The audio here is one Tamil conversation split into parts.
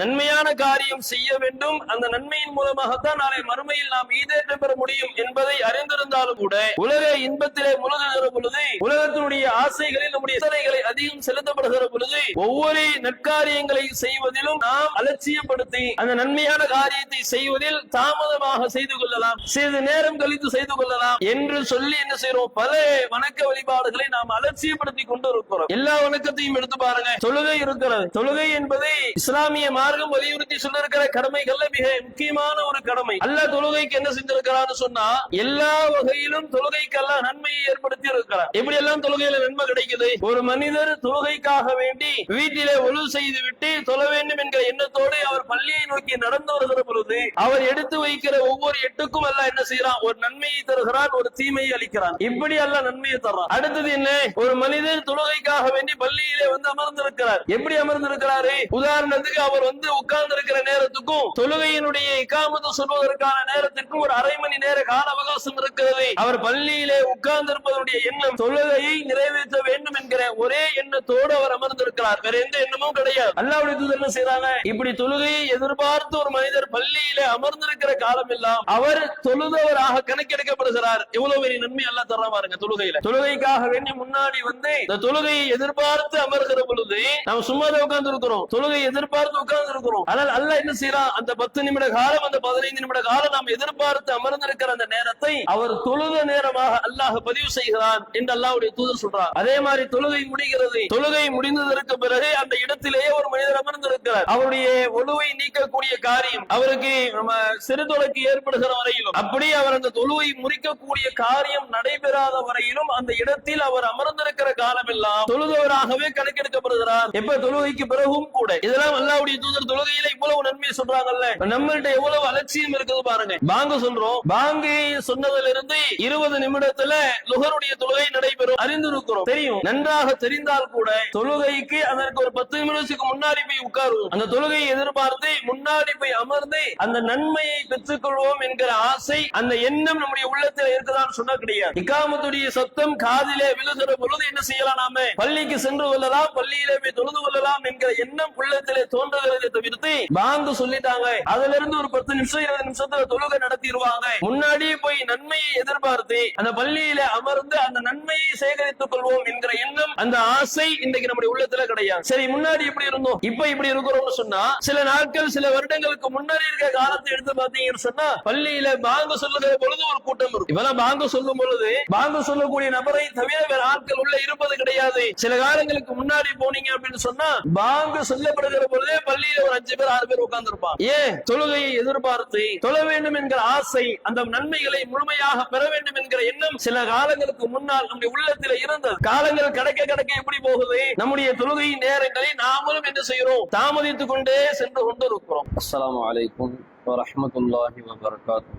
நன்மையான காரியம் செய்ய வேண்டும். அந்த நன்மையின் மூலமாகத்தான் நாளை மறுமையில் நாம் ஈதேற்றம் பெற முடியும் என்பதை அறிந்திருந்தாலும் கூட உலக இன்பத்திலே முழுதுகிற பொழுது உலகத்தினுடைய ஆசைகளில் நம்முடைய சிந்தனைகளை அதிகம் செலுத்தப்படுகிற பொழுது ஒவ்வொரு நற்காரியங்களை செய்வதிலும் நாம் அலட்சியப்படுத்தி அந்த நன்மையான காரியத்தை செய்வதில் தாமதமாக செய்து கொள்ளலாம். சிறிது நேரம் கழித்து செய்து கொள்ளலாம் என்று சொல்லி என்ன செய்யறோம் பல வணக்க வழிபாடுகளை நாம் அலட்சியப்படுத்தி கொண்டு இருக்கிறோம் எல்லா வணக்கத்தையும் எடுத்து பாருங்க. தொழுகை இருக்கிறது. தொழுகை என்பதை இஸ்லாமிய மார்க்கம் வலியுறுத்தி சொல்லிருக்கிற கடமைகள்ல மிக முக்கியமான ஒரு கடமை. அல்ல தொழுகைக்கு என்ன செஞ்சிருக்கிறான்னு சொன்னா எல்லா வகையிலும் தொழுகைக்கெல்லாம் நன்மையை ஏற்படுத்தி இருக்கிறார் எப்படி எல்லாம் தொழுகையில நன்மை கிடைக்குது? ஒரு மனிதர் தொழுகைக்காக வேண்டி வீட்டிலே ஒழு செய்து விட்டு தொழ வேண்டும் என்கிற எண்ணத்தோடு அவர் பள்ளியை நோக்கி நடந்து வருகிற பொழுது அவர் எடுத்து வைக்கிற ஒவ்வொரு எட்டுக்கும் எல்லாம் என்ன செய்யறான் ஒரு நன்மையை தருகிறான் ஒரு தீமையை அளிக்கிறான். இப்படி எல்லாம் நன்மையை தர்றான். அடுத்தது என்ன? ஒரு மனிதர் தொழுகைக்காக வேண்டி பள்ளியிலே வந்து அமர்ந்திருக்கிறார். எப்படி அமர்ந்திருக்கிறாரு? உதாரணத்துக்கு அவர் வந்து உட்கார்ந்து இருக்கிற நேரத்துக்கும் தொழுகையினுடைய இக்காமத்து சொல்வதற்கான நேரத்திற்கும் ஒரு அரை மணி நேர கால அவகாசம் இருக்கிறது. அவர் பள்ளியிலே உட்கார்ந்து இருப்பதனுடைய எண்ணம் தொழுகையை நிறைவேற்ற வேண்டும் என்கிற ஒரே எண்ணத்தோடு அவர் அமர்ந்திருக்கிறார். வேற எந்த எண்ணமும் கிடையாது. அல்லாவுடைய தூதர் என்ன செய்யறாங்க இப்படி தொழுகையை எதிர்பார்த்து ஒரு மனிதர் பள்ளியிலே அமர்ந்திருக்கிற காலம் எல்லாம் அவர் தொழுதவராக கணக்கெடுக்கப்படுகிறார். எவ்வளவு பெரிய நன்மை அல்ல தர பாருங்க தொழுகையில. தொழுகைக்காக வேண்டி முன்னாடி வந்து இந்த தொழுகையை எதிர்பார்த்து அமர்கிற பொழுது நாம் சும்மா உட்கார்ந்து இருக்கிறோம் தொழுகை எதிர்பார்த்து உட்கார்ந்து இருக்கிறோம். ஆனால் அல்ல என்ன செய்யறான் அந்த பத்து நிமிட காலம் அந்த பதினைந்து நிமிட காலம் நாம் எதிர்பார்த்து அமர்ந்திருக்கிற அந்த நேரத்தை அவர் தொழுத நேரமாக அல்லாஹ் பதிவு செய்கிறான் என்று அல்லாஹுடைய தூதர் சொல்றார். அதே மாதிரி தொழுகை முடிகிறது. தொழுகை முடிந்ததற்கு பிறகு அந்த இடத்திலேயே ஒரு மனிதர் அமர்ந்திருக்கிறார். அவருடைய ஒழுவை நீக்கக்கூடிய காரியம் அவருக்கு நம்ம சிறு தொலைக்கு ஏற்படுகிற வரையிலும் அப்படி அவர் அந்த தொழுவை முறிக்கக்கூடிய காரியம் நடைபெறாத வரையிலும் அந்த இடத்தில் அவர் அமர்ந்திருக்கிற காலம் எல்லாம் தொழுதவராகவே கணக்கெடுக்கப்படுகிறார். எப்ப தொழுகைக்கு பிறகும் கூட. இதெல்லாம் அல்லாவுடைய தூதர் தொழுகையில இவ்வளவு நன்மை சொல்றாங்கல்ல? நம்மள்கிட்ட எவ்வளவு அலட்சியம் இருக்குது பாருங்க. பாங்க சொல்றோம். பாங்கு சொன்னதுல இருந்து இருபது நிமிடத்துல லுகருடைய தொழுகை நடைபெறும். அறிந்திருக்கிறோம். தெரியும். நன்றாக தெரிந்தால் கூட தொழுகைக்கு அதற்கு ஒரு பத்து நிமிடத்துக்கு முன்னாடி போய் உட்காருவோம். அந்த தொழுகையை எதிர்பார்த்து முன்னாடி போய் அமர்ந்து அந்த நன்மையை பெற்றுக் கொள்வோம் என்கிற ஆசை அந்த எண்ணம் நம்முடைய உள்ளத்தில் இருக்குதான்னு சொன்னா கிடையாது. இக்காமத்துடைய சத்தம் காதிலே விழுகிற பொழுது என்ன செய்யலாம் நாம? பள்ளிக்கு சென்று கொள்ளலாம் பள்ளியிலே போய் தொழுது கொள்ளலாம் என்கிற எண்ணம் உள்ளத்திலே தோன்றுகிறது தவிர்த்து பாங்கு சொல்லிட்டாங்க. அதுல இருந்து ஒரு பத்து நிமிஷம் இருபது நிமிஷத்துல தொழுகை நடத்திடுவாங்க. முன்னாடியே போய் நன்மையை எதிர்பார்த்து அந்த பள்ளியில அமர்ந்து அந்த நன்மையை சேகரித்துக் கொள்வோம் என்கிற எண்ணம் அந்த ஆசை இன்றைக்கு நம்முடைய உள்ளத்துல கிடையாது. சரி முன்னாடி இப்படி இருந்தோம்? இப்ப இப்படி இருக்கிறோம்னு சொன்னா சில நாட்கள் சில வருடங்களுக்கு முன்னாடி இருக்க காலத்தை எடுத்து பாத்தீங்கன்னு சொன்னா பள்ளியில பாங்கு சொல்லுகிற பொழுது ஒரு கூட்டம் இருக்கும். இவெல்லாம் பாங்கு சொல்லும் பொழுது பாங்கு சொல்லக்கூடிய நபரை தவிர வேற ஆட்கள் உள்ள இருப்பது கிடையாது. சில காலங்களுக்கு முன்னாடி போனீங்க அப்படின்னு சொன்னா பாங்கு சொல்லப்படுகிற பொழுதே பள்ளி பள்ளியில ஒரு அஞ்சு பேர் ஆறு பேர் உட்கார்ந்து இருப்பான் ஏன் தொழுகையை எதிர்பார்த்து தொழ வேண்டும் என்கிற ஆசை அந்த நன்மைகளை முழுமையாக பெற வேண்டும் என்கிற எண்ணம் சில காலங்களுக்கு முன்னால் நம்முடைய உள்ளத்தில் இருந்தது காலங்கள் கடக்க கடக்க எப்படி போகுது நம்முடைய தொழுகை நேரங்களை நாமளும் என்ன செய்கிறோம் தாமதித்துக் கொண்டே சென்று கொண்டு இருக்கிறோம் السلام عليكم ورحمة الله وبركاته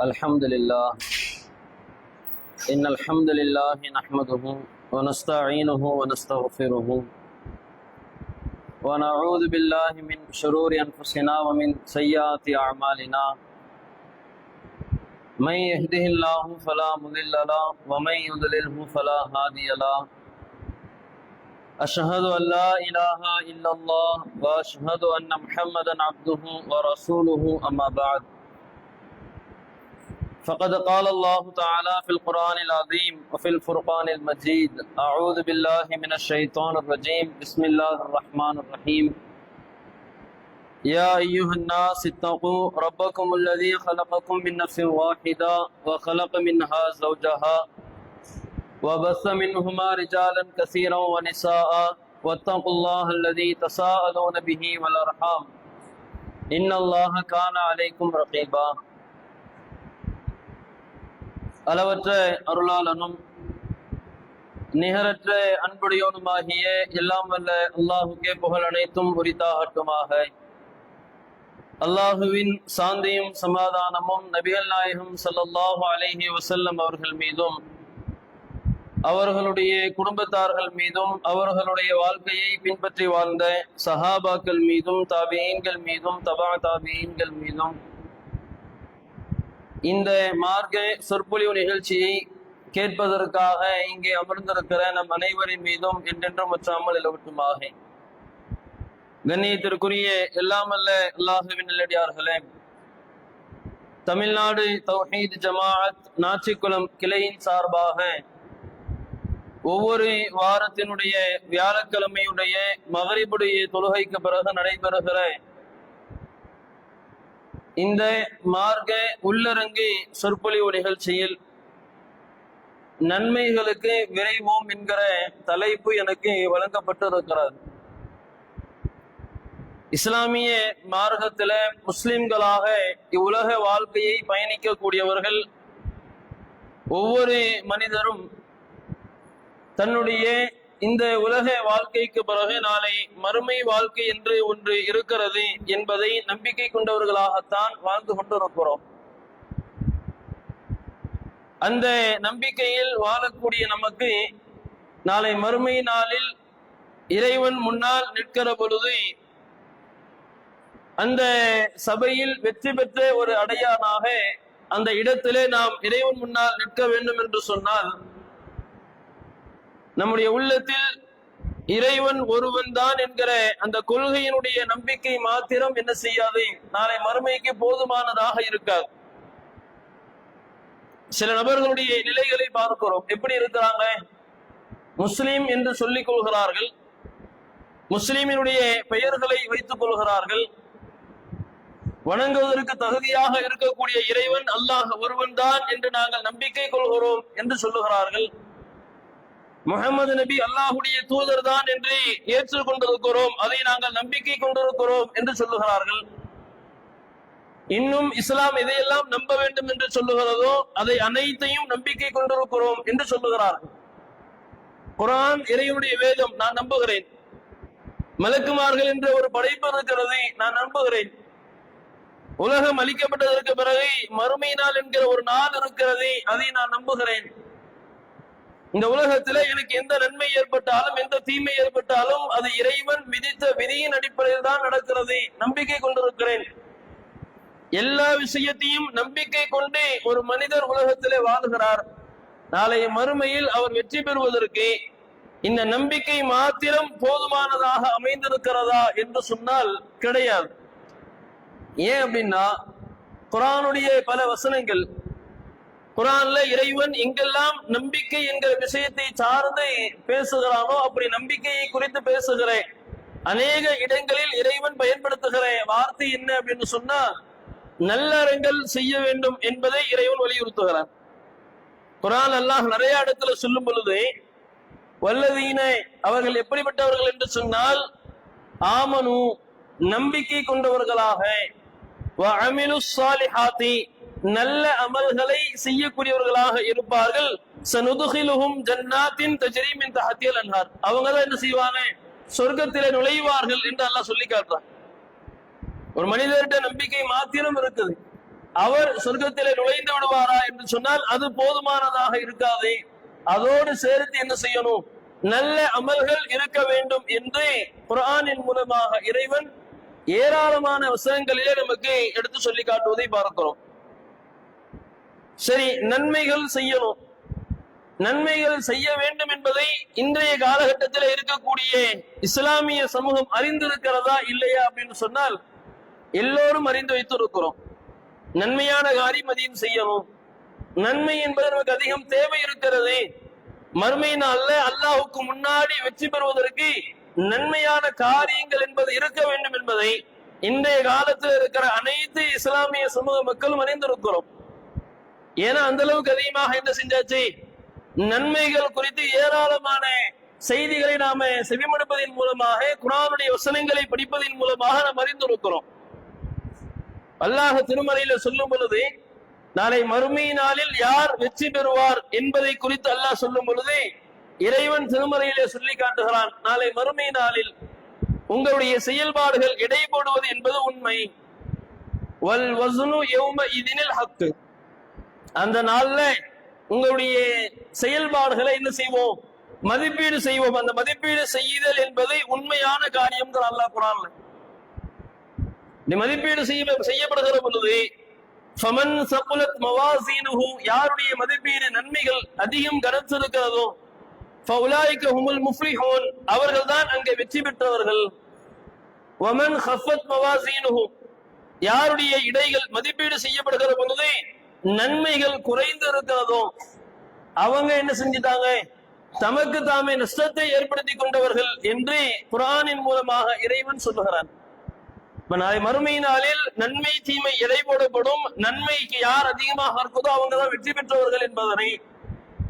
الحمد لله إن الحمد لله نحمده ونستعينه ونستغفره ونعوذ باللہ من شرور انفسنا ومن سیئات اعمالنا. من يهده اللہ فلا مضل له ومن يضلله فلا هادي له. اشهد ان لا اله الا اللہ واشهد ان محمدا عبده ورسوله، اما بعد. فقد قال الله تعالى في القرآن العظيم وفي الفرقان المجيد أعوذ بالله من الشيطان الرجيم بسم الله الرحمن الرحيم يا أيها الناس اتقوا ربكم الذي خلقكم من نفس واحدة وخلق منها زوجها وبث منهما رجالا كثيرا ونساء واتقوا الله الذي تساءلون به والارحام. ان الله كان عليكم رقيبا அளவற்ற அருளாளனும் நிகரற்ற அன்புடையவனுமாகிய எல்லாம் வல்ல அல்லாஹுக்கே புகழ் அனைத்தும் உரித்தாகட்டுமாக. அல்லாஹுவின் சாந்தியும் சமாதானமும் நபிகள் நாயகம் சல்லாஹு அலைஹி வசல்லம் அவர்கள் மீதும் அவர்களுடைய குடும்பத்தார்கள் மீதும் அவர்களுடைய வாழ்க்கையை பின்பற்றி வாழ்ந்த சஹாபாக்கள் மீதும் தாபியங்கள் மீதும் தபா தாபியங்கள் மீதும் இந்த மார்க்க சொற்பொழிவு நிகழ்ச்சியை கேட்பதற்காக இங்கே அமர்ந்திருக்கிற நம் அனைவரின் மீதும் என்றென்றும் முற்றாமல் இலவட்டுமாக. கண்ணியத்திற்குரிய எல்லாமல்ல அல்லாஹுவின் நல்லடியார்களே தமிழ்நாடு தௌஹீத் ஜமாஅத் நாச்சிக்குளம் கிளையின் சார்பாக ஒவ்வொரு வாரத்தினுடைய வியாழக்கிழமையுடைய மகரிபுடைய தொழுகைக்கு பிறகு நடைபெறுகிற இந்த மார்க்க உள்ளரங்கு சொற்பொழிவு நிகழ்ச்சியில் நன்மைகளுக்கு விரைவோம் என்கிற தலைப்பு எனக்கு வழங்கப்பட்டிருக்கிறது. இஸ்லாமிய மார்க்கத்துல முஸ்லிம்களாக இவ்வுலக வாழ்க்கையை பயணிக்கக்கூடியவர்கள் ஒவ்வொரு மனிதரும் தன்னுடைய இந்த உலக வாழ்க்கைக்கு பிறகு நாளை மறுமை வாழ்க்கை என்று ஒன்று இருக்கிறது என்பதை நம்பிக்கை கொண்டவர்களாகத்தான் வாழ்ந்து கொண்டிருக்கிறோம். அந்த நம்பிக்கையில் வாழக்கூடிய நமக்கு நாளை மறுமை நாளில் இறைவன் முன்னால் நிற்கிற பொழுது அந்த சபையில் வெற்றி பெற்ற ஒரு அடையானாக அந்த இடத்திலே நாம் இறைவன் முன்னால் நிற்க வேண்டும் என்று சொன்னால் நம்முடைய உள்ளத்தில் இறைவன் ஒருவன் தான் என்கிற அந்த கொள்கையினுடைய நம்பிக்கை மாத்திரம் என்ன செய்யாது? நாளை மறுமைக்கு போதுமானதாக இருக்காது. சில நபர்களுடைய நிலைகளை பார்க்கிறோம். எப்படி இருக்கிறாங்க? முஸ்லீம் என்று சொல்லிக் கொள்கிறார்கள். முஸ்லீமினுடைய பெயர்களை வைத்துக் கொள்கிறார்கள். வணங்குவதற்கு தகுதியாக இருக்கக்கூடிய இறைவன் அல்லாஹ் ஒருவன் தான் என்று நாங்கள் நம்பிக்கை கொள்கிறோம் என்று சொல்லுகிறார்கள். முகமது நபி அல்லாஹுடைய தூதர் தான் என்று ஏற்றுக் கொண்டிருக்கிறோம். அதை நாங்கள் நம்பிக்கை கொண்டிருக்கிறோம் என்று சொல்லுகிறார்கள். இன்னும் இஸ்லாம் எதையெல்லாம் நம்ப வேண்டும் என்று சொல்லுகிறதோ அதை அனைத்தையும் நம்பிக்கை கொண்டிருக்கிறோம் என்று சொல்லுகிறார்கள். குரான் இறைவனுடைய வேதம் நான் நம்புகிறேன். மலக்குமார்கள் என்ற ஒரு படைப்பு இருக்கிறது நான் நம்புகிறேன். உலகம் அளிக்கப்பட்டதற்கு பிறகு மறுமை நாள் என்கிற ஒரு நாள் இருக்கிறது அதை நான் நம்புகிறேன். இந்த உலகத்துல எனக்கு எந்த நன்மை ஏற்பட்டாலும் எந்த தீமை ஏற்பட்டாலும் அது இறைவன் விதித்த விதியின் அடிப்படையில் தான் நடக்கிறது. நம்பிக்கை கொண்டிருக்கிறேன். எல்லா விஷயத்தையும் நம்பிக்கை கொண்டு ஒரு மனிதர் உலகத்திலே வாழ்கிறார். நாளைய மறுமையில் அவர் வெற்றி பெறுவதற்கு இந்த நம்பிக்கை மாத்திரம் போதுமானதாக அமைந்திருக்கிறதா என்று சொன்னால் கிடையாது. ஏன் அப்படின்னா குரானுடைய பல வசனங்கள் குரான்ல இறைவன் எங்கெல்லாம் நம்பிக்கை என்கிற விஷயத்தை சார்ந்து பேசுகிறானோ அப்படி நம்பிக்கையை குறித்து பேசுகிறேன். அநேக இடங்களில் இறைவன் பயன்படுத்துகிற வார்த்தை என்ன அப்படின்னு சொன்னா நல்லறங்கள் செய்ய வேண்டும் என்பதை இறைவன் வலியுறுத்துகிறான். குரான் அல்லாஹ் நிறைய இடத்துல சொல்லும் பொழுது வல்லதீன அவர்கள் எப்படிப்பட்டவர்கள் என்று சொன்னால் ஆமனு நம்பிக்கை கொண்டவர்களாக நல்ல அமல்களை செய்யக்கூடியவர்களாக இருப்பார்கள். சனுதுகிலுகும் ஜன்னாத்தின் தஜரீமின் தஹத்தியல் அன்ஹார். அவங்க தான் என்ன செய்வாங்க? சொர்க்கத்திலே நுழைவார்கள் என்று அல்லாஹ் சொல்லி காட்டுறான். ஒரு மனிதர்கிட்ட நம்பிக்கை மாத்திரம் இருக்குது. அவர் சொர்க்கத்திலே நுழைந்து விடுவாரா என்று சொன்னால் அது போதுமானதாக இருக்காது. அதோடு சேர்த்து என்ன செய்யணும்? நல்ல அமல்கள் இருக்க வேண்டும் என்று குரானின் மூலமாக இறைவன் ஏராளமான வசனங்களிலே நமக்கு எடுத்து சொல்லி காட்டுவதை பார்க்கிறோம். சரி நன்மைகள் செய்யணும். நன்மைகள் செய்ய வேண்டும் என்பதை இன்றைய காலகட்டத்தில் இருக்கக்கூடிய இஸ்லாமிய சமூகம் அறிந்திருக்கிறதா இல்லையா அப்படின்னு சொன்னால் எல்லோரும் அறிந்து வைத்திருக்கிறோம். நன்மையான காரியம் அதையும் செய்யணும். நன்மை என்பது நமக்கு அதிகம் தேவை இருக்கிறது. மறுமை நாள்ல அல்லாஹுக்கு முன்னாடி வெற்றி பெறுவதற்கு நன்மையான காரியங்கள் என்பது இருக்க வேண்டும் என்பதை இன்றைய காலத்தில் இருக்கிற அனைத்து இஸ்லாமிய சமூக மக்களும் அறிந்திருக்கிறோம். ஏன்னா அந்த அளவுக்கு அதிகமாக என்ன செஞ்சாச்சு? நன்மைகள் குறித்து ஏராளமான செய்திகளை நாம செவிமடுப்பதன் மூலமாக குரானுடைய வசனங்களை படிப்பதன் மூலமாக நாம் அறிந்திருக்கிறோம். அல்லாஹ் திருமறையில சொல்லும் பொழுது நாளை மறுமை நாளில் யார் வெற்றி பெறுவார் என்பதை குறித்து அல்லாஹ் சொல்லும் பொழுது இறைவன் திருமறையிலே சொல்லி காட்டுகிறான் நாளை மறுமை நாளில் உங்களுடைய செயல்பாடுகள் எடை போடுவது என்பது உண்மை. வல் வசுனு யௌம இதினில் ஹக்கு. அந்த நாள்ல உங்களுடைய செயல்பாடுகளை என்ன செய்வோம்? மதிப்பீடு செய்வோம். அந்த மதிப்பீடு செய்யுதல் என்பது உண்மையான காரியம் அல்லாஹ் குரான்ல. இந்த மதிப்பீடு செய்ய செய்யப்படுகிற பொழுது ஃபமன் சபுலத் மவாசீனுஹு யாருடைய மதிப்பீடு நன்மைகள் அதிகம் வமன் ஹஃபத் மவாசீனுஹு யாருடைய இடைகள் மதிப்பீடு செய்யப்படுகிற பொழுது நன்மைகள் குறைந்து இருக்கிறதும் அவங்க என்ன செஞ்சிட்டாங்க? தமக்கு தாமே நஷ்டத்தை ஏற்படுத்தி கொண்டவர்கள் என்று குரானின் மூலமாக இறைவன் சொல்லுகிறான். இப்ப நாளை மறுமை நாளில் நன்மை தீமை எடை போடப்படும்? நன்மைக்கு யார் அதிகமாக இருக்குதோ அவங்க தான் வெற்றி பெற்றவர்கள் என்பதனை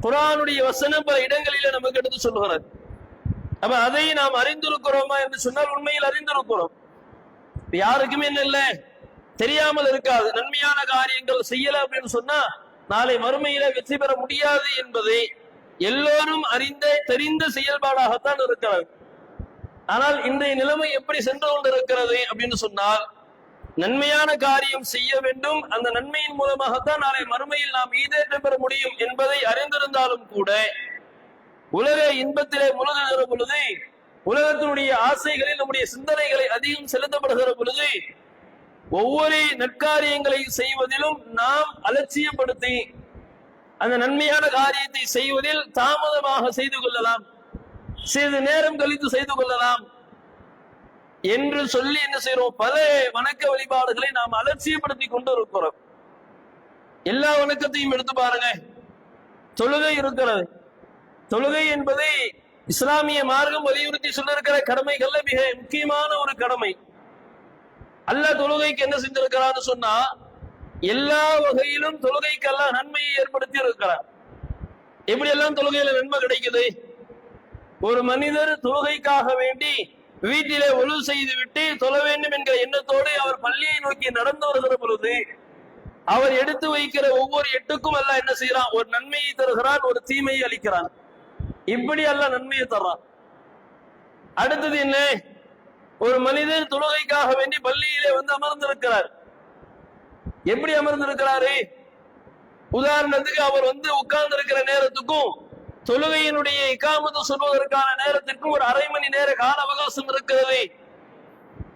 குரானுடைய வசனம் பல இடங்களில நமக்கு எடுத்து சொல்லுகிறது. அப்ப அதை நாம் அறிந்திருக்கிறோமா என்று சொன்னால் உண்மையில் அறிந்திருக்கிறோம். யாருக்குமே என்ன இல்லை? தெரியாமல் இருக்காது. நன்மையான காரியங்கள் செய்யல அப்படின்னு சொன்னா நாளை மறுமையில வெற்றி பெற முடியாது என்பதை எல்லோரும் அறிந்த தெரிந்த செயல்பாடாகத்தான் இருக்கிறது. ஆனால் இன்றைய நிலைமை எப்படி சென்று கொண்டிருக்கிறது அப்படின்னு சொன்னால் நன்மையான காரியம் செய்ய வேண்டும். அந்த நன்மையின் மூலமாகத்தான் நாளை மறுமையில் நாம் ஈதேற்றம் பெற முடியும் என்பதை அறிந்திருந்தாலும் கூட உலக இன்பத்திலே முழுதுகிற பொழுது உலகத்தினுடைய ஆசைகளில் நம்முடைய சிந்தனைகளை அதிகம் செலுத்தப்படுகிற பொழுது ஒவ்வொரு நற்காரியங்களை செய்வதிலும் நாம் அலட்சியப்படுத்தி அந்த நன்மையான காரியத்தை செய்வதில் தாமதமாக செய்து கொள்ளலாம். சிறிது நேரம் கழித்து செய்து கொள்ளலாம். என்று சொல்லி என்ன செய்யறோம் பல வணக்க வழிபாடுகளை நாம் அலட்சியப்படுத்தி கொண்டு இருக்கிறோம் எல்லா வணக்கத்தையும் எடுத்து பாருங்க. தொழுகை இருக்கிறது. தொழுகை என்பது இஸ்லாமிய மார்க்கம் வலியுறுத்தி சொல்லிருக்கிற கடமைகள்ல மிக முக்கியமான ஒரு கடமை. அல்ல தொழுகைக்கு என்ன செஞ்சிருக்கிறான்னு சொன்னா எல்லா வகையிலும் தொழுகைக்கெல்லாம் நன்மையை ஏற்படுத்தி இருக்கிறார். எப்படி எல்லாம் தொழுகையில நன்மை கிடைக்குது? ஒரு மனிதர் தொழுகைக்காக வேண்டி வீட்டிலே ஒழு செய்து விட்டு தொழ வேண்டும் என்கிற எண்ணத்தோடு அவர் பள்ளியை நோக்கி நடந்து வருகிற பொழுது அவர் எடுத்து வைக்கிற ஒவ்வொரு எட்டுக்கும் எல்லாம் என்ன செய்யறான் ஒரு நன்மையை தருகிறான் ஒரு தீமையை அளிக்கிறான். இப்படி அல்ல நன்மையை தர்றான். அடுத்தது என்ன? ஒரு மனிதர் தொழுகைக்காக வேண்டி பள்ளியிலே வந்து அமர்ந்திருக்கிறார். எப்படி அமர்ந்திருக்கிறாரு? உதாரணத்துக்கு அவர் வந்து உட்கார்ந்து இருக்கிற நேரத்துக்கும் தொழுகையினுடைய இக்காமத்து சொல்வதற்கான நேரத்திற்கும் ஒரு அரை மணி நேர கால அவகாசம் இருக்கிறது.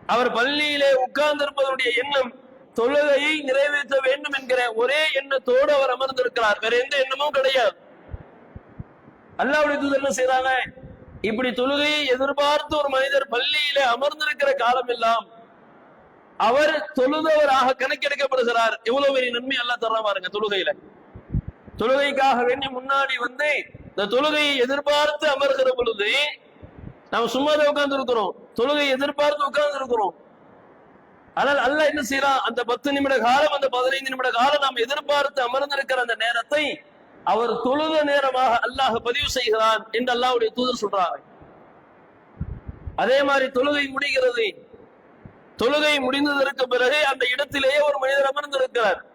அவர் பள்ளியிலே உட்கார்ந்திருப்பதனுடைய எண்ணம் தொழுகையை நிறைவேற்ற வேண்டும் என்கிற ஒரே எண்ணத்தோடு அவர் அமர்ந்திருக்கிறார். வேற எந்த எண்ணமும் கிடையாது. அல்லாவுடைய தூதர் என்ன செய்றாங்க? இப்படி தொழுகையை எதிர்பார்த்து ஒரு மனிதர் பள்ளியிலே அமர்ந்திருக்கிற காலம் எல்லாம் அவர் தொழுதவராக கணக்கெடுக்கப்படுகிறார். எவ்வளவு பெரிய நன்மை எல்லாம் தர பாருங்க தொழுகையில. தொழுகைக்காக வேண்டி முன்னாடி வந்து இந்த தொழுகையை எதிர்பார்த்து அமர்கிற பொழுது நாம் சும்மா உட்கார்ந்து இருக்கிறோம் தொழுகையை எதிர்பார்த்து உட்கார்ந்து இருக்கிறோம் ஆனால் அல்ல என்ன செய்யலாம் அந்த பத்து நிமிட காலம் அந்த பதினைந்து நிமிட காலம் நாம் எதிர்பார்த்து அமர்ந்திருக்கிற அந்த நேரத்தை அவர் தொழுத நேரமாக அல்லாஹ் பதிவு செய்கிறான் என்று அல்லாஹுடைய தூதர் சொல்றாங்க. அதே மாதிரி தொழுகை முடிகிறது. தொழுகை முடிந்ததற்கு பிறகு அந்த இடத்திலேயே ஒரு மனிதர் அமர்ந்திருக்கிறார்.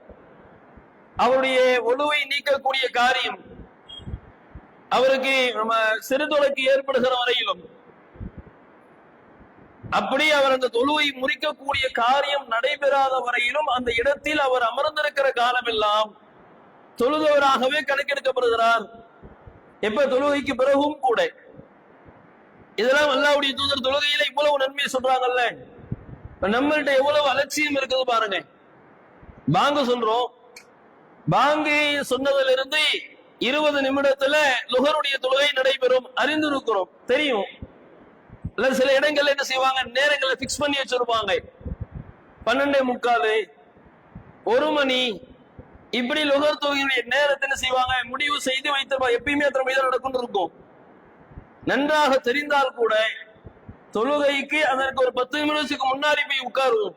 அவருடைய ஒழுவை நீக்கக்கூடிய காரியம். அவருக்கு நம்ம சிறு தொலைக்கு ஏற்படுகிற வரையிலும் அப்படி அவர் அந்த தொழுவை முறிக்கக்கூடிய காரியம் நடைபெறாத வரையிலும் அந்த இடத்தில் அவர் அமர்ந்திருக்கிற காலமெல்லாம் தொழுதவராகவே கணக்கெடுக்கப்படுகிறார். எப்ப தொழுகைக்கு பிறகும் கூட. இதெல்லாம் அல்லாவுடைய தூதர் தொழுகையில இவ்வளவு நன்மை சொல்றாங்கல்ல. நம்மள்கிட்ட எவ்வளவு அலட்சியம் இருக்குது பாருங்க. பாங்கு சொல்றோம். பாங்கு சொன்னதுல இருந்து இருபது நிமிடத்துல லுகருடைய தொழுகை நடைபெறும். அறிந்திருக்கிறோம். தெரியும். இல்ல சில இடங்கள்ல என்ன செய்வாங்க? நேரங்களை பிக்ஸ் பண்ணி வச்சிருப்பாங்க. பன்னெண்டே முக்காலு ஒரு மணி இப்படி லுகர் தொகையுடைய நேரத்தில் செய்வாங்க? முடிவு செய்து வைத்திருப்பாங்க எப்பயுமே அத்தனை மீது நடக்கும் இருக்கும். நன்றாக தெரிந்தால் கூட தொழுகைக்கு அதற்கு ஒரு பத்து நிமிடத்துக்கு முன்னாடி போய் உட்காருவோம்.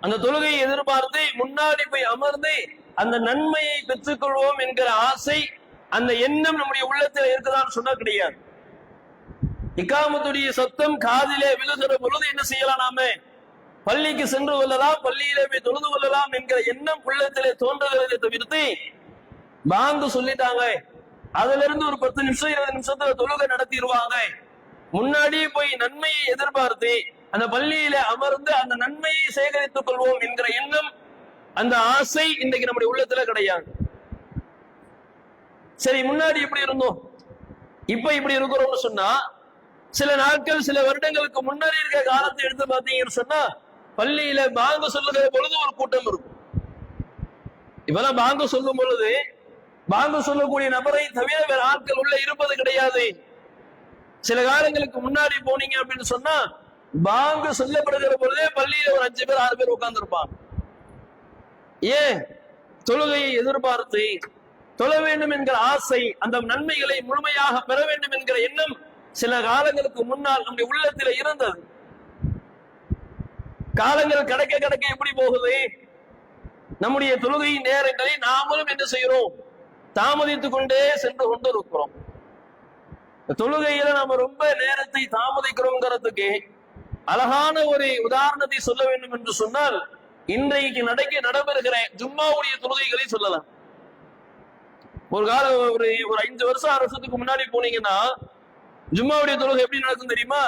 அந்த தொழுகையை எதிர்பார்த்து முன்னாடி போய் அமர்ந்து அந்த நன்மையை பெற்றுக்கொள்வோம் என்கிற ஆசை அந்த எண்ணம் நம்முடைய உள்ளத்தில் இருக்குதான்னு சொன்னா கிடையாது. இக்காமத்துடைய சத்தம் காதிலே விழுகிற பொழுது என்ன செய்யலாம் நாம? பள்ளிக்கு சென்று கொள்ளலாம் பள்ளியிலே போய் தொழுது கொள்ளலாம் என்கிற எண்ணம் உள்ளத்திலே தோன்றுகிறதை தவிர்த்து பாங்கு சொல்லிட்டாங்க. அதுல இருந்து ஒரு பத்து நிமிஷம் இருபது நிமிஷத்துல தொழுகை நடத்திடுவாங்க. முன்னாடி போய் நன்மையை எதிர்பார்த்து அந்த பள்ளியில அமர்ந்து அந்த நன்மையை சேகரித்துக் கொள்வோம் என்கிற எண்ணம் அந்த ஆசை இன்றைக்கு நம்முடைய உள்ளத்துல கிடையாது. சரி முன்னாடி இப்படி இருந்தோம். இப்ப இப்படி இருக்கிறோம்னு சொன்னா சில நாட்கள் சில வருடங்களுக்கு முன்னாடி இருக்க காலத்தை எடுத்து பார்த்தீங்கன்னு சொன்னா பள்ளியில பாங்கு சொல்லுகிற பொழுது ஒரு கூட்டம் இருக்கும். இவெல்லாம் பாங்கு சொல்லும் பொழுது பாங்க சொல்லக்கூடிய நபரை தவிர வேற ஆட்கள் உள்ள இருப்பது கிடையாது. சில காலங்களுக்கு முன்னாடி போனீங்க அப்படின்னு சொன்னா பாங்கு சொல்லப்படுகிற பொழுதே பள்ளியில ஒரு அஞ்சு பேர் ஆறு பேர் உட்கார்ந்துருப்பாங்க. ஏன்? தொழுகையை எதிர்பார்த்து தொழ வேண்டும் என்கிற ஆசை அந்த நன்மைகளை முழுமையாக பெற வேண்டும் என்கிற எண்ணம் சில காலங்களுக்கு முன்னால் நம்முடைய உள்ளத்தில் இருந்தது. காலங்கள் கடக்க கடக்க எப்படி போகுது? நம்முடைய தொழுகை நேரங்களை நாமளும் என்ன செய்கிறோம்? தாமதித்துக் கொண்டே சென்று கொண்டு இருக்கிறோம் தொழுகையில நாம ரொம்ப நேரத்தை தாமதிக்கிறோங்கிறதுக்கு அழகான ஒரு உதாரணத்தை சொல்ல வேண்டும் என்று சொன்னால் இன்றைக்கு நடக்க நடைபெறுகிற ஜும்மாவுடைய தொழுகைகளை சொல்லலாம். ஒரு கால ஒரு ஒரு அஞ்சு வருஷம் அரசத்துக்கு முன்னாடி போனீங்கன்னா ஜும்மாவுடைய தொழுகை எப்படி நடக்கும் தெரியுமா?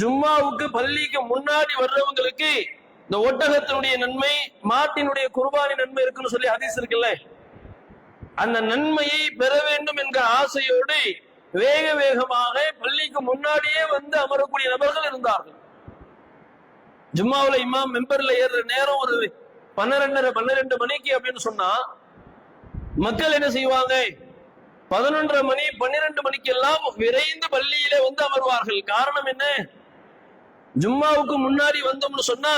ஜும்மாவுக்கு பள்ளிக்கு முன்னாடி வர்றவங்களுக்கு இந்த ஒட்டகத்தினுடைய நன்மை மாட்டினுடைய குர்பானி நன்மை இருக்குன்னு சொல்லி ஹதீஸ் இருக்குல்ல? அந்த நன்மையை பெற வேண்டும் என்ற ஆசையோடு வேக வேகமாக பள்ளிக்கு முன்னாடியே வந்து அமரக்கூடிய நபர்கள் இருந்தார்கள். ஜும்மாவுல இமாம் மெம்பர்ல ஏறுற நேரம் ஒரு பன்னிரெண்டரை பன்னிரெண்டு மணிக்கு அப்படின்னு சொன்னா மக்கள் என்ன செய்வாங்க? பதினொன்றரை மணி பன்னிரெண்டு மணிக்கு எல்லாம் விரைந்து பள்ளியிலே வந்து அமர்வார்கள். காரணம் என்ன? ஜும்மாவுக்கு முன்னாடி வந்தோம்னு சொன்னா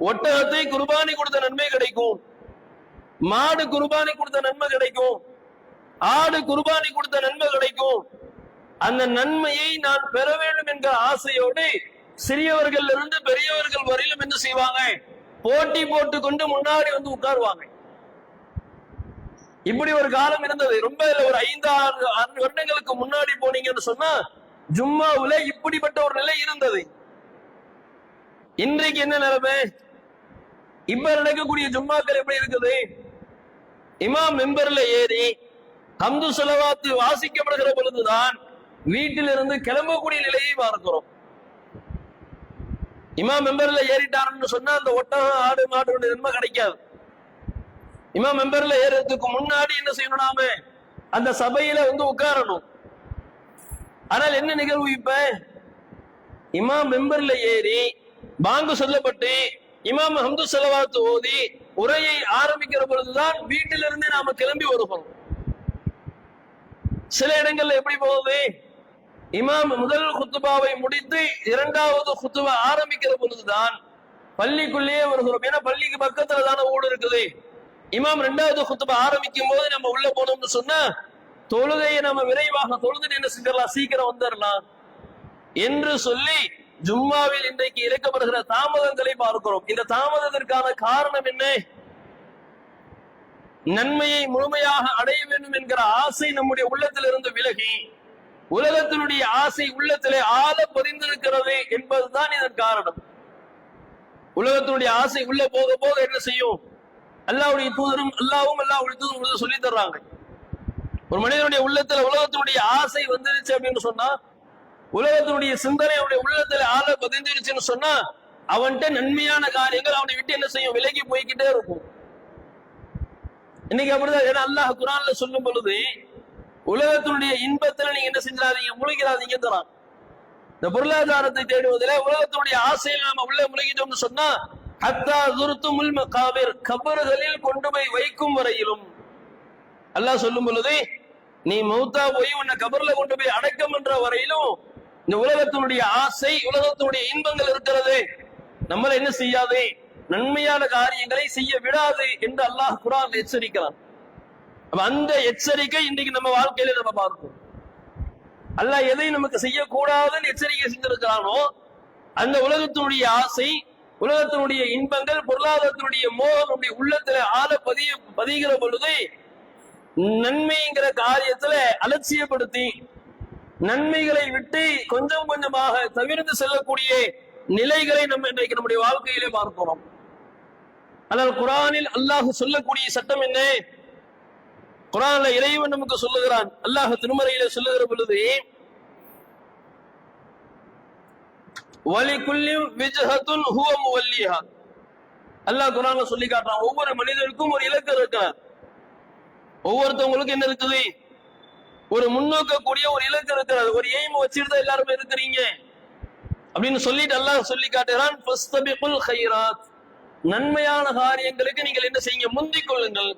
ஒட்டகத்தை குர்பானி கொடுத்த நன்மை கிடைக்கும். மாடு குர்பானி கொடுத்த நன்மை கிடைக்கும். ஆடு குர்பானி கொடுத்த நன்மை கிடைக்கும். அந்த நன்மையை நான் பெற வேண்டும் என்ற ஆசையோடு சிறியவர்கள் இருந்து பெரியவர்கள் வரையிலும் என்ன செய்வாங்க? போட்டி போட்டு கொண்டு முன்னாடி வந்து உட்காருவாங்க. இப்படி ஒரு காலம் இருந்தது. ரொம்ப ஒரு ஐந்து ஆறு ஆறு வருடங்களுக்கு முன்னாடி போனீங்கன்னு சொன்னா ஜும்மாவுல இப்படிப்பட்ட ஒரு நிலை இருந்தது. இன்றைக்கு என்ன நிலைமை? இப்ப நடக்கக்கூடிய ஜும்மாக்கள் எப்படி இருக்குது? இமாம் மெம்பர்ல ஏறி ஹம்து செலவாத்து வாசிக்கப்படுகிற பொழுதுதான் வீட்டிலிருந்து கிளம்பக்கூடிய நிலையை பார்க்கிறோம். இமாம் மெம்பர்ல ஏறிட்டாருன்னு சொன்னா அந்த ஒட்டகம் ஆடு மாடு நன்மை கிடைக்காது. இமாம் மெம்பர்ல ஏறதுக்கு முன்னாடி என்ன செய்யணும்னாம அந்த சபையில வந்து உட்காரணும். ஆனால் என்ன நிகழ்வு இப்ப? இமாம் மெம்பர்ல ஏறி பாங்கு சொல்லப்பட்டு இமாம் ஹம்து செலவாத்து ஓதி உரையை ஆரம்பிக்கிற பொழுதுதான் வீட்டிலிருந்து நாம கிளம்பி வருகிறோம். சில இடங்கள்ல எப்படி போகுது? இமாம் முதல் குத்துபாவை முடித்து இரண்டாவது குத்துபா ஆரம்பிக்கிற பொழுதுதான் பள்ளிக்குள்ளேயே வருகிறோம். ஏன்னா பள்ளிக்கு பக்கத்துல தானே ஊடு இருக்குது. இமாம் ரெண்டாவது குத்துபா ஆரம்பிக்கும் போது நம்ம உள்ள போனோம்னு சொன்னா தொழுகையை நம்ம விரைவாக தொழுது என்ன செஞ்சிடலாம் சீக்கிரம் வந்துடலாம் என்று சொல்லி ஜும்மாவில் இன்றைக்கு இறக்கப்படுகிற தாமதங்களை பார்க்கிறோம். இந்த தாமதத்திற்கான காரணம் என்ன? நன்மையை முழுமையாக அடைய வேண்டும் என்கிற ஆசை நம்முடைய உள்ளத்திலிருந்து விலகி உலகத்தினுடைய ஆசை உள்ளத்திலே ஆழ பொறிந்திருக்கிறது என்பதுதான் இதன் காரணம். உலகத்தினுடைய ஆசை உள்ள போக போக என்ன செய்யும்? அல்லாவுடைய தூதரும் அல்லாவும் அல்லாவுடைய தூதரும் சொல்லி தர்றாங்க. ஒரு மனிதனுடைய உள்ளத்துல உலகத்தினுடைய ஆசை வந்துருச்சு அப்படின்னு சொன்னா உலகத்தினுடைய சிந்தனை அவனுடைய உள்ளத்துல ஆள பதிஞ்சிருச்சுன்னு சொன்னா அவன்கிட்ட நன்மையான காரியங்கள் அவனை விட்டு என்ன செய்யும்? விலகி போய்கிட்டே இருக்கும். இன்னைக்கு அப்படிதான். ஏன்னா அல்லாஹ் குரான்ல சொல்லும் பொழுது உலகத்தினுடைய இன்பத்துல நீங்க என்ன செஞ்சிடாதீங்க முழுகிறாதீங்க தரான் இந்த பொருளாதாரத்தை தேடுவதில் உலகத்தினுடைய ஆசையில் நாம உள்ள முழுகிட்டோம்னு சொன்னா ஹத்தா துருத்து முல்ம காவிர் கபறுகளில் கொண்டு போய் வைக்கும் வரையிலும். அல்லாஹ் சொல்லும் பொழுது நீ மௌத்தா போய் உன்னை கபர்ல கொண்டு போய் அடக்கம் என்ற வரையிலும் இந்த உலகத்தினுடைய ஆசை உலகத்தினுடைய இன்பங்கள் இருக்கிறது. நம்மள என்ன செய்யாது? நன்மையான காரியங்களை செய்ய விடாது என்று அல்லாஹ் குரான் எச்சரிக்கிறான். அந்த எச்சரிக்கை இன்னைக்கு நம்ம வாழ்க்கையில நம்ம பார்ப்போம் அல்லாஹ் எதை நமக்கு செய்யக்கூடாதுன்னு எச்சரிக்கை செஞ்சிருக்கிறானோ அந்த உலகத்தினுடைய ஆசை உலகத்தினுடைய இன்பங்கள் பொருளாதாரத்தினுடைய மோகம் நம்முடைய உள்ளத்துல ஆழ பதிய பதிகிற பொழுது நன்மைங்கிற காரியத்துல அலட்சியப்படுத்தி நன்மைகளை விட்டு கொஞ்சம் கொஞ்சமாக தவிர்த்து செல்லக்கூடிய நிலைகளை நம்ம இன்றைக்கு நம்முடைய வாழ்க்கையிலே பார்க்கிறோம் ஆனால் குரானில் அல்லாஹ் சொல்லக்கூடிய சட்டம் என்ன? குரான்ல இறைவன் நமக்கு சொல்லுகிறான். அல்லாஹ் திருமறையில சொல்லுகிற பொழுது வலிக்குள்ளியும் விஜஹத்துன் ஹுவம் முவல்லிஹா. அல்லாஹ் குரான்ல சொல்லி காட்டுறான். ஒவ்வொரு மனிதருக்கும் ஒரு இலக்கு இருக்கிறார் ஒவ்வொருத்தவங்களுக்கும் என்ன இருக்குது? ஒரு முன்னோக்கக்கூடிய ஒரு இலக்கு இருக்கிறது ஒரு எய்ம் வச்சுட்டு தான் எல்லாருமே இருக்கிறீங்க. அப்படின்னு சொல்லிட்டு அல்லாஹ் சொல்லி காட்டுகிறான் ஃபஸ்தபிகுல் நன்மையான காரியங்களுக்கு நீங்கள் என்ன செய்யுங்க முந்திக் கொள்ளுங்கள்.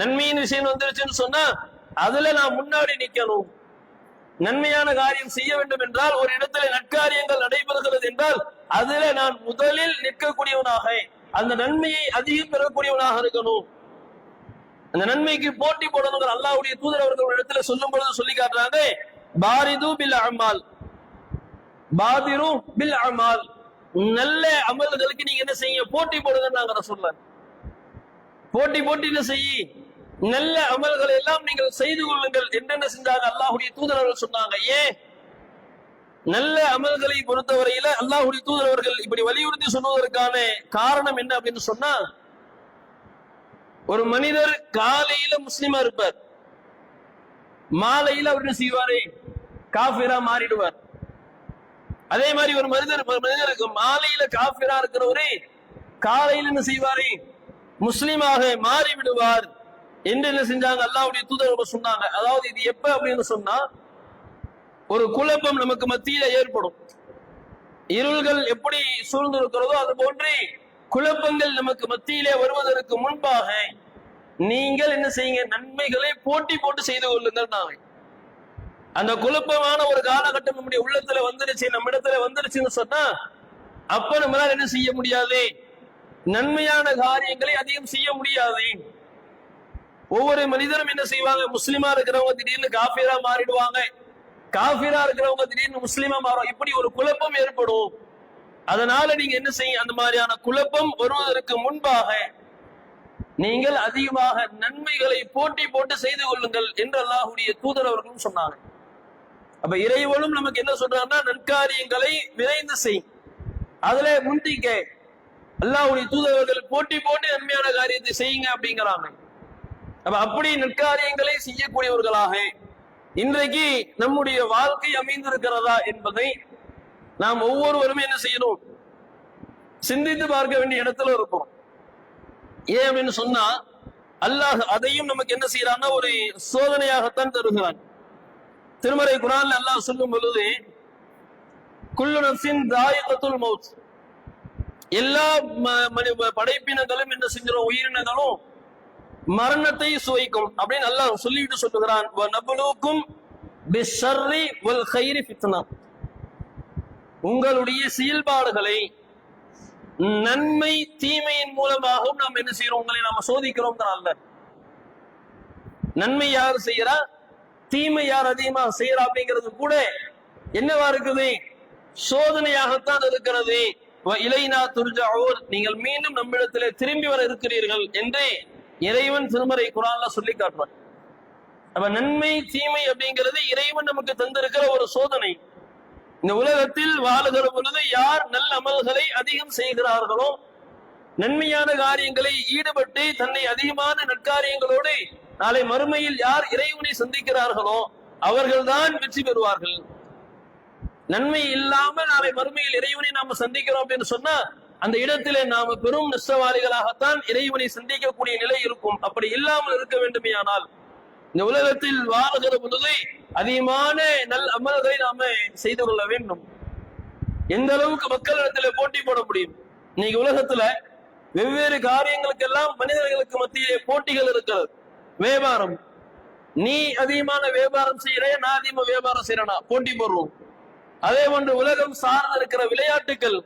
நன்மையின் விஷயம் வந்துருச்சுன்னு சொன்னா அதுல நான் முன்னாடி நிக்கணும். நன்மையான காரியம் செய்ய வேண்டும் என்றால் ஒரு இடத்துல நற்காரியங்கள் நடைபெறுகிறது என்றால் அதுல நான் முதலில் நிற்கக்கூடியவனாக அந்த நன்மையை அதிகம் பெறக்கூடியவனாக இருக்கணும். அந்த நன்மைக்கு போட்டி போடணுங்கிற அல்லாவுடைய தூதர் அவர்கள் இடத்துல சொல்லும் பொழுது சொல்லி காட்டுறாங்க பாரிது பில் அமால் பாதிரு பில் அமால் நல்ல அமல்களுக்கு நீங்க என்ன செய்யுங்க? போட்டி போடுங்க சொல்ல போட்டி போட்டி என்ன செய்யி நல்ல அமல்களை எல்லாம் நீங்கள் செய்து கொள்ளுங்கள். என்னென்ன செஞ்சாங்க? அல்லாஹுடைய தூதர் அவர்கள் சொன்னாங்க. ஏன்? நல்ல அமல்களை பொறுத்தவரையில அல்லாஹுடைய தூதர் அவர்கள் இப்படி வலியுறுத்தி சொல்வதற்கான காரணம் என்ன அப்படின்னு சொன்னா ஒரு மனிதர் காலையில முஸ்லிமா இருப்பார். மாலையில அவர் என்ன செய்வாரு? காஃபிரா மாறிடுவார். அதே மாதிரி ஒரு மனிதர் மனிதருக்கு மாலையில காஃபிரா இருக்கிறவரே காலையில் என்ன செய்வாரு? முஸ்லீமாக மாறி விடுவார் என்று என்ன செஞ்சாங்க? அல்லாவுடைய தூதர் சொன்னாங்க. அதாவது இது எப்ப அப்படின்னு சொன்னா ஒரு குழப்பம் நமக்கு மத்தியில ஏற்படும். இருள்கள் எப்படி சூழ்ந்து இருக்கிறதோ அது போன்றே குழப்பங்கள் நமக்கு மத்தியிலே வருவதற்கு முன்பாக நீங்கள் என்ன செய்யுங்க? நன்மைகளை போட்டி போட்டு செய்து கொள்ளுங்கள் நாங்கள் அந்த குழப்பமான ஒரு காலகட்டம் நம்முடைய உள்ளத்துல வந்துருச்சு நம்ம இடத்துல வந்துருச்சுன்னு சொன்னா அப்ப நம்மளால என்ன செய்ய முடியாது? நன்மையான காரியங்களை அதிகம் செய்ய முடியாது. ஒவ்வொரு மனிதரும் என்ன செய்வாங்க? முஸ்லிமா இருக்கிறவங்க திடீர்னு காஃபிரா மாறிடுவாங்க. காஃபிரா இருக்கிறவங்க திடீர்னு முஸ்லிமா மாறும் இப்படி ஒரு குழப்பம் ஏற்படும். அதனால நீங்க என்ன செய்ய அந்த மாதிரியான குழப்பம் வருவதற்கு முன்பாக நீங்கள் அதிகமாக நன்மைகளை போட்டி போட்டு செய்து கொள்ளுங்கள் என்று அல்லாஹுடைய தூதர் அவர்களும் சொன்னாங்க. அப்ப இறைவனும் நமக்கு என்ன சொல்றாருன்னா நற்காரியங்களை விரைந்து செய். அதுல முந்திக்க. அல்லாஹுடைய தூதரவர்கள் போட்டி போட்டு நன்மையான காரியத்தை செய்யுங்க அப்படிங்கிறாங்க. அப்ப அப்படி நற்காரியங்களை செய்யக்கூடியவர்களாக இன்றைக்கு நம்முடைய வாழ்க்கை அமைந்திருக்கிறதா என்பதை நாம் ஒவ்வொருவரும் என்ன செய்யணும்? சிந்தித்து பார்க்க வேண்டிய இடத்துல இருக்கும் ஏன் அப்படின்னு சொன்னா அல்லாஹ் அதையும் நமக்கு என்ன செய்யறான்னா ஒரு சோதனையாகத்தான் தருகிறான். திருமறை குரால் அல்லாஹ் சொல்லும் பொழுது குல்லு நஃப்ஸின் மவுத் மௌத். எல்லா ம- மனி- படைப்பினங்களும் என்ன செஞ்சிடும் உயிரினங்களும் மரணத்தை சுவைக்கும் அப்படின்னு அல்லாஹ் சொல்லிட்டு சொல்லுகிறான். நபுலுக்கும் பிஸ்ஸர்ரி வல் கைரி ஃபித்னா. உங்களுடைய செயல்பாடுகளை நன்மை தீமையின் மூலமாகவும் நாம் என்ன செய்யறோம் உங்களை நாம சோதிக்கிறோம் அல்ல நன்மை யார் செய்யறா தீமை யார் அதிகமாக செய்யறா அப்படிங்கிறது கூட என்னவா இருக்குது? சோதனையாகத்தான் இருக்கிறது. இளைநா இலைனா துர்ஜாவூர் நீங்கள் மீண்டும் நம்மிடத்திலே திரும்பி வர இருக்கிறீர்கள் என்று இறைவன் திருமறை குரான்ல சொல்லி காட்டுறான். அப்ப நன்மை தீமை அப்படிங்கிறது இறைவன் நமக்கு தந்திருக்கிற ஒரு சோதனை. இந்த உலகத்தில் வாழுகிற பொழுது யார் நல்ல அமல்களை அதிகம் செய்கிறார்களோ நன்மையான காரியங்களை ஈடுபட்டு தன்னை அதிகமான நற்காரியங்களோடு நாளை மறுமையில் யார் இறைவனை சந்திக்கிறார்களோ அவர்கள்தான் வெற்றி பெறுவார்கள். நன்மை இல்லாமல் நாளை மறுமையில் இறைவனை நாம சந்திக்கிறோம் அப்படின்னு சொன்னா அந்த இடத்திலே நாம பெரும் நஷ்டவாளிகளாகத்தான் இறைவனை சந்திக்கக்கூடிய நிலை இருக்கும். அப்படி இல்லாமல் இருக்க வேண்டுமேயானால் இந்த உலகத்தில் வாழ்கிற பொழுது அதிகமான நல் அமல்களை நாம செய்து கொள்ள வேண்டும். எந்த அளவுக்கு மக்களிடத்துல போட்டி போட முடியும்? இன்னைக்கு உலகத்துல வெவ்வேறு காரியங்களுக்கெல்லாம் மனிதர்களுக்கு மத்தியிலே போட்டிகள் இருக்கிறது. வியாபாரம். நீ அதிகமான வியாபாரம் செய்யறே நான் அதிகமா வியாபாரம் செய்யறேனா போட்டி போடுறோம். அதே போன்று உலகம் சார்ந்து இருக்கிற விளையாட்டுகள்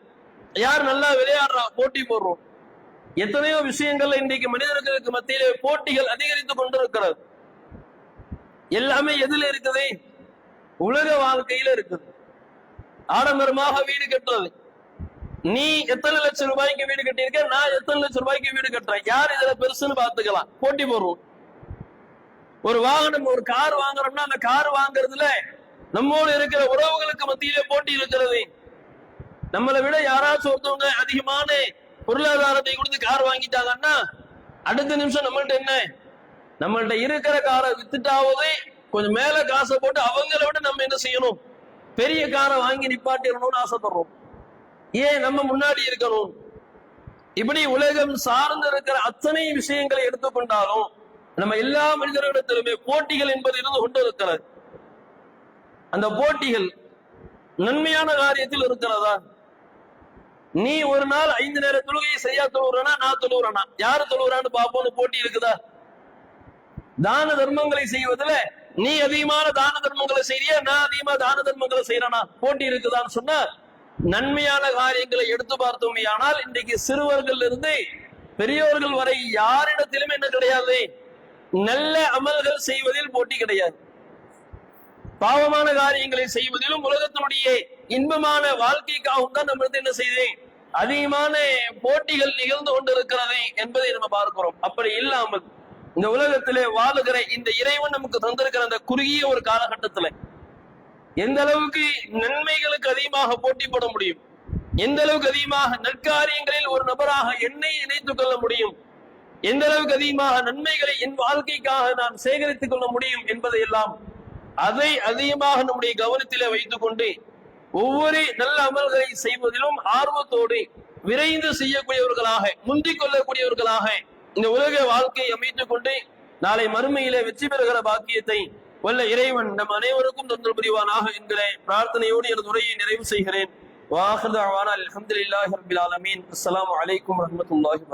யார் நல்லா விளையாடுறா போட்டி போடுறோம். எத்தனையோ விஷயங்கள்ல இன்றைக்கு மனிதர்களுக்கு மத்தியிலே போட்டிகள் அதிகரித்துக் கொண்டிருக்கிறது. எல்லாமே எதுல இருக்குது? உலக வாழ்க்கையில இருக்குது. ஆடம்பரமாக வீடு கட்டுறது நீ எத்தனை லட்சம் ரூபாய்க்கு வீடு கட்டியிருக்க? நான் எத்தனை லட்சம் ரூபாய்க்கு வீடு கட்டுறேன்? யார் இதுல பெருசுன்னு பாத்துக்கலாம் போட்டி போடுறோம் ஒரு வாகனம் ஒரு கார் வாங்குறோம்னா அந்த கார் வாங்குறதுல நம்மோடு இருக்கிற உறவுகளுக்கு மத்தியிலே போட்டி இருக்கிறது. நம்மளை விட யாராச்சும் ஒருத்தவங்க அதிகமான பொருளாதாரத்தை கொடுத்து கார் வாங்கிட்டாங்கன்னா அடுத்த நிமிஷம் நம்மள்ட்ட என்ன? நம்மள்கிட்ட இருக்கிற காரை வித்துட்டாவது கொஞ்சம் மேல காசை போட்டு அவங்கள விட நம்ம என்ன செய்யணும்? பெரிய காரை வாங்கி நிப்பாட்டிடணும்னு ஆசைப்படுறோம். ஏன் நம்ம முன்னாடி இருக்கணும்? இப்படி உலகம் சார்ந்து இருக்கிற அத்தனை விஷயங்களை எடுத்துக்கொண்டாலும் நம்ம எல்லா மனிதர்களிடத்திலுமே போட்டிகள் என்பது இருந்து கொண்டு இருக்கிறது அந்த போட்டிகள் நன்மையான காரியத்தில் இருக்கிறதா? நீ ஒரு நாள் ஐந்து நேர தொழுகையை செய்யா தொழுகிறனா நான் தொழுகிறனா யாரு தொழுகிறான்னு பார்ப்போம்னு போட்டி இருக்குதா? தான தர்மங்களை செய்வதுல நீ அதிகமான தான தர்மங்களை செய்யறியா நான் அதிகமா தான தர்மங்களை செய்யறானா போட்டி இருக்குதான்னு சொன்னா நன்மையான காரியங்களை எடுத்து பார்த்தோமே ஆனால் இன்றைக்கு சிறுவர்கள் இருந்து பெரியோர்கள் வரை யாரிடத்திலும் என்ன கிடையாது? நல்ல அமல்கள் செய்வதில் போட்டி கிடையாது. பாவமான காரியங்களை செய்வதிலும் உலகத்தினுடைய இன்பமான வாழ்க்கைக்காகவும் தான் நம்ம என்ன செய்தேன்? அதிகமான போட்டிகள் நிகழ்ந்து கொண்டிருக்கிறது என்பதை நம்ம பார்க்கிறோம். அப்படி இல்லாமல் இந்த உலகத்திலே வாழுகிற இந்த இறைவன் நமக்கு தந்திருக்கிற அந்த குறுகிய ஒரு காலகட்டத்துல எந்த அளவுக்கு நன்மைகளுக்கு அதிகமாக போட்டி போட முடியும்? எந்த அளவுக்கு அதிகமாக நற்காரியங்களில் ஒரு நபராக என்னை இணைத்துக் கொள்ள முடியும்? எந்த அளவுக்கு அதிகமாக நன்மைகளை என் வாழ்க்கைக்காக நான் சேகரித்துக் கொள்ள முடியும் என்பதை எல்லாம் அதை அதிகமாக நம்முடைய கவனத்திலே வைத்துக் கொண்டு ஒவ்வொரு நல்ல அமல்களை செய்வதிலும் ஆர்வத்தோடு விரைந்து செய்யக்கூடியவர்களாக முந்திக் கொள்ளக்கூடியவர்களாக இந்த உலக வாழ்க்கையை அமைத்துக் கொண்டு நாளை மறுமையிலே வெற்றி பெறுகிற பாக்கியத்தை வல்ல இறைவன் நம் அனைவருக்கும் தந்தல் புரிவானாக என்கிற பிரார்த்தனையோடு எனது உரையை நிறைவு செய்கிறேன். வாஹர் அல்ஹம்துலில்லாஹி ரப்பில் ஆலமீன். அஸ்ஸலாமு அலைக்கும் வரஹ்மத்துல்லாஹி